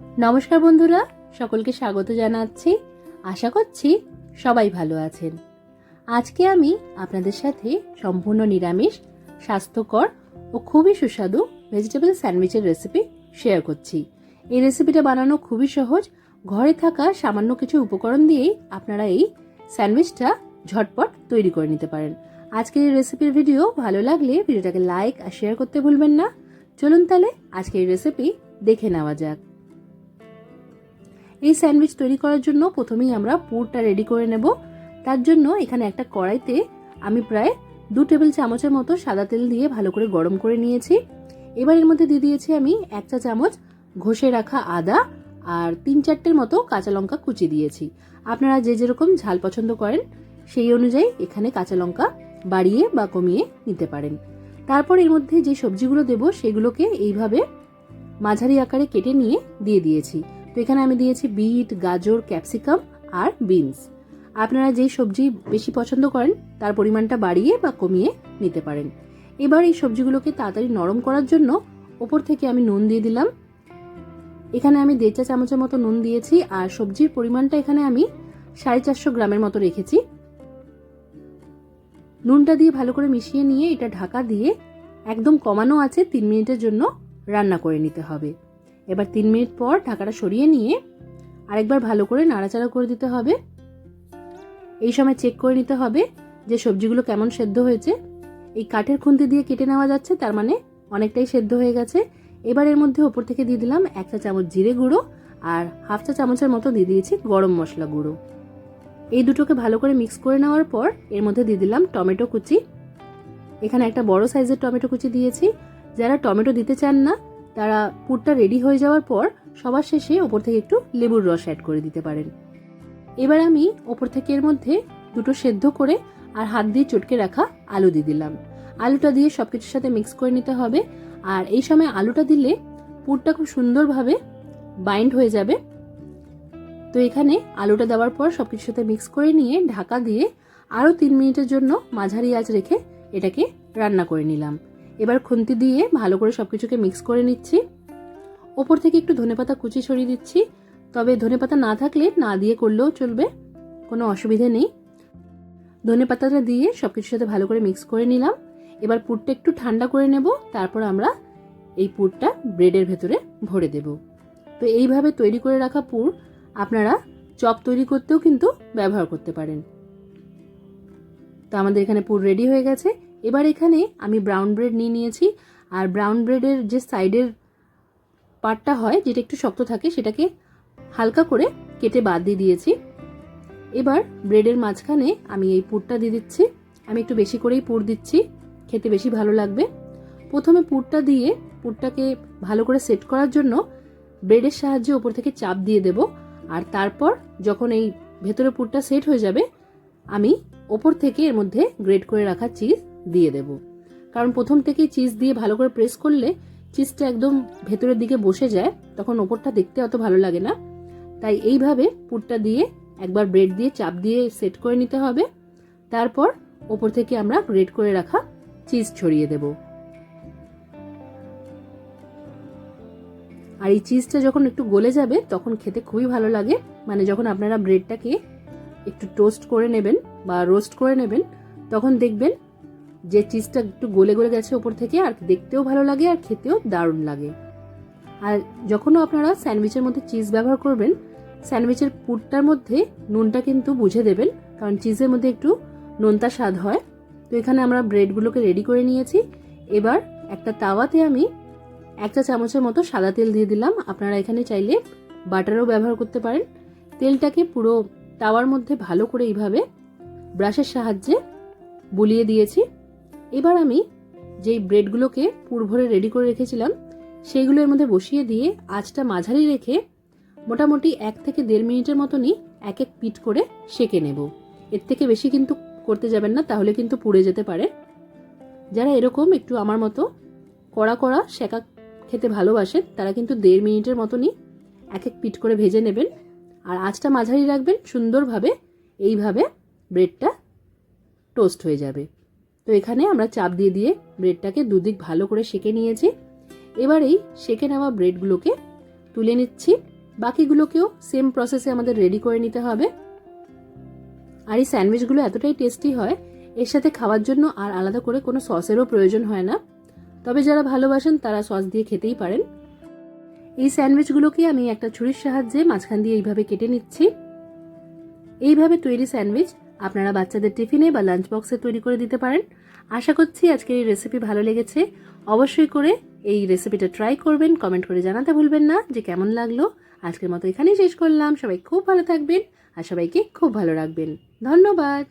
নমস্কার বন্ধুরা, সকলকে স্বাগত জানাচ্ছি। আশা করছি সবাই ভালো আছেন। আজকে আমি আপনাদের সাথে সম্পূর্ণ নিরামিষ, স্বাস্থ্যকর ও খুবই সুস্বাদু ভেজিটেবল স্যান্ডউইচের রেসিপি শেয়ার করছি। এই রেসিপিটা বানানো খুবই সহজ। ঘরে থাকা সামান্য কিছু উপকরণ দিয়েই আপনারা এই স্যান্ডউইচটা ঝটপট তৈরি করে নিতে পারেন। আজকের এই রেসিপির ভিডিও ভালো লাগলে ভিডিওটাকে লাইক আর শেয়ার করতে ভুলবেন না। চলুন তাহলে আজকের রেসিপি দেখে নেওয়া যাক। এই স্যান্ডউইচ তৈরি করার জন্য প্রথমেই আমরা পুরটা রেডি করে নেব। তার জন্য এখানে একটা কড়াইতে আমি প্রায় দু টেবিল চামচের মতো সাদা তেল দিয়ে ভালো করে গরম করে নিয়েছি। এবার এর মধ্যে দিয়ে দিয়েছি আমি এক চা চামচ ঘষে রাখা আদা আর তিন চারটের মতো কাঁচা লঙ্কা কুচি দিয়েছি। আপনারা যে যেরকম ঝাল পছন্দ করেন, সেই অনুযায়ী এখানে কাঁচা লঙ্কা বাড়িয়ে বা কমিয়ে নিতে পারেন। তারপর এর মধ্যে যে সবজিগুলো দেব, সেগুলোকে এইভাবে মাঝারি আকারে কেটে নিয়ে দিয়ে দিয়েছি। তো এখানে আমি দিয়েছি বিট, গাজর, ক্যাপসিকাম আর বিনস। আপনারা যেই সবজি বেশি পছন্দ করেন, তার পরিমাণটা বাড়িয়ে বা কমিয়ে নিতে পারেন। এবার এই সবজিগুলোকে তাড়াতাড়ি নরম করার জন্য ওপর থেকে আমি নুন দিয়ে দিলাম। এখানে আমি দেড় চা চামচের মতো নুন দিয়েছি আর সবজির পরিমাণটা এখানে আমি সাড়ে চারশো গ্রামের মতো রেখেছি। নুনটা দিয়ে ভালো করে মিশিয়ে নিয়ে এটা ঢাকা দিয়ে একদম কমানো আছে তিন মিনিটের জন্য রান্না করে নিতে হবে। এবার তিন মিনিট পর ঢাকাটা সরিয়ে নিয়ে আরেকবার ভালো করে নাড়াচাড়া করে দিতে হবে। এই সময় চেক করে নিতে হবে যে সবজিগুলো কেমন সেদ্ধ হয়েছে। এই কাঠের খুন্তি দিয়ে কেটে নেওয়া যাচ্ছে, তার মানে অনেকটাই সেদ্ধ হয়ে গেছে। এবার এর মধ্যে ওপর থেকে দিয়ে দিলাম এক চা চামচ জিরে গুঁড়ো আর হাফ চা চামচের মতো দিয়ে দিয়েছি গরম মশলা গুঁড়ো। এই দুটোকে ভালো করে মিক্স করে নেওয়ার পর এর মধ্যে দিয়ে দিলাম টমেটো কুচি। এখানে একটা বড় সাইজের টমেটো কুচি দিয়েছি। যারা টমেটো দিতে চান না তারা পুরটা রেডি হয়ে যাওয়ার পর সবার শেষে ওপর থেকে একটু লেবুর রস অ্যাড করে দিতে পারেন। এবার আমি ওপর থেকে এর মধ্যে দুটো সেদ্ধ করে আর হাত দিয়ে চটকে রাখা আলু দিয়ে দিলাম। আলুটা দিয়ে সব কিছুর সাথে মিক্স করে নিতে হবে। আর এই সময় আলুটা দিলে পুরটা খুব সুন্দরভাবে বাইন্ড হয়ে যাবে। তো এখানে আলুটা দেওয়ার পর সব কিছুর সাথে মিক্স করে নিয়ে ঢাকা দিয়ে আরও তিন মিনিটের জন্য মাঝারি আঁচ রেখে এটাকে রান্না করে নিলাম। এবার খুন্তি দিয়ে ভালো করে সব কিছুকে মিক্স করে নিচ্ছি। ওপর থেকে একটু ধনেপাতা কুচি ছড়িয়ে দিচ্ছি। তবে ধনেপাতা না থাকলে না দিয়ে করলেও চলবে, কোনো অসুবিধে নেই। ধনেপাতাটা দিয়ে সব কিছুর সাথে ভালো করে মিক্স করে নিলাম। এবার পুরটা একটু ঠান্ডা করে নেব, তারপর আমরা এই পুরটা ব্রেডের ভেতরে ভরে দেব। তো এইভাবে তৈরি করে রাখা পুর আপনারা চপ তৈরি করতেও কিন্তু ব্যবহার করতে পারেন। তো আমাদের এখানে পুর রেডি হয়ে গেছে। এবার এখানে আমি ব্রাউন ব্রেড নিয়ে নিয়েছি। আর ব্রাউন ব্রেডের যে সাইডের পার্টটা হয়, যেটা একটু শক্ত থাকে, সেটাকে হালকা করে কেটে বাদ দিয়ে দিয়েছি। এবার ব্রেডের মাঝখানে আমি এই পুরটা দিয়ে দিচ্ছি। আমি একটু বেশি করেই পুর দিচ্ছি, খেতে বেশি ভালো লাগবে। প্রথমে পুরটা দিয়ে পুরটাকে ভালো করে সেট করার জন্য ব্রেডের সাহায্যে ওপর থেকে চাপ দিয়ে দেব। আর তারপর যখন এই ভেতরে পুরটা সেট হয়ে যাবে, আমি ওপর থেকে এর মধ্যে গ্রেড করে রাখা চিজ দিয়ে দেব। কারণ প্রথম থেকেই চিজ দিয়ে ভালো করে প্রেস করলে চিজটা একদম ভেতরের দিকে বসে যায়, তখন ওপরটা দেখতে অত ভালো লাগে না। তাই এইভাবে পুরটা দিয়ে একবার ব্রেড দিয়ে চাপ দিয়ে সেট করে নিতে হবে। তারপর ওপর থেকে আমরা গ্রেট করে রাখা চিজ ছড়িয়ে দেব। আর এই চিজটা যখন একটু গলে যাবে, তখন খেতে খুবই ভালো লাগে। মানে যখন আপনারা ব্রেডটাকে একটু টোস্ট করে নেবেন বা রোস্ট করে নেবেন, তখন দেখবেন যে চিজটা একটু গলে গলে গেছে ওপর থেকে, আর দেখতেও ভালো লাগে আর খেতেও দারুণ লাগে। আর যখনও আপনারা স্যান্ডউইচের মধ্যে চিজ ব্যবহার করবেন, স্যান্ডউইচের পুরটার মধ্যে নুনটা কিন্তু বুঝে দেবেন, কারণ চিজের মধ্যে একটু নোনতা স্বাদ হয়। তো এখানে আমরা ব্রেডগুলোকে রেডি করে নিয়েছি। এবার একটা তাওয়াতে আমি এক চা চামচের মতো সাদা তেল দিয়ে দিলাম। আপনারা এখানে চাইলে বাটারও ব্যবহার করতে পারেন। তেলটাকে পুরো তাওয়ার মধ্যে ভালো করে এইভাবে ব্রাশের সাহায্যে বুলিয়ে দিয়েছি। এবার আমি যেই ব্রেডগুলোকে পুর ভরে রেডি করে রেখেছিলাম, সেইগুলো এর মধ্যে বসিয়ে দিয়ে আঁচটা মাঝারি রেখে মোটামুটি এক থেকে দেড় মিনিটের মতনই এক এক পিট করে সেকে নেব। এর থেকে বেশি কিন্তু করতে যাবেন না, তাহলে কিন্তু পুড়ে যেতে পারে। যারা এরকম একটু আমার মতো কড়া কড়া সেকা খেতে ভালোবাসেন তারা কিন্তু দেড় মিনিটের মতনই এক এক পিট করে ভেজে নেবেন আর আঁচটা মাঝারি রাখবেন সুন্দরভাবে, এইভাবে ব্রেডটা টোস্ট হয়ে যাবে। তো এখানে আমরা চাপ দিয়ে দিয়ে ব্রেডটাকে দুদিক ভালো করে সেকে নিয়েছি। এবার এই সেকে নেওয়া ব্রেডগুলোকে তুলে নিচ্ছি। বাকিগুলোকেও সেম প্রসেসে আমাদের রেডি করে নিতে হবে। আর এই স্যান্ডউইচগুলো এতটাই টেস্টি হয়, এর সাথে খাওয়ার জন্য আর আলাদা করে কোনো সসেরও প্রয়োজন হয় না। তবে যারা ভালোবাসেন তারা সস দিয়ে খেতেই পারেন। এই স্যান্ডউইচগুলোকে আমি একটা ছুরির সাহায্যে মাঝখান দিয়ে এইভাবে কেটে নিচ্ছি। এইভাবে তৈরি স্যান্ডউইচ আপনারা বাচ্চাদের টিফিনে বা লাঞ্চ বক্সে তৈরি করে দিতে পারেন। আশা করছি আজকের এই রেসিপি ভালো লেগেছে। অবশ্যই করে এই রেসিপিটা ট্রাই করবেন কমেন্ট করে জানাতে ভুলবেন না যে কেমন লাগল। আজকের মতো এখানেই শেষ করলাম। সবাই খুব ভালো থাকবেন আর সবাইকে খুব ভালো রাখবেন। ধন্যবাদ।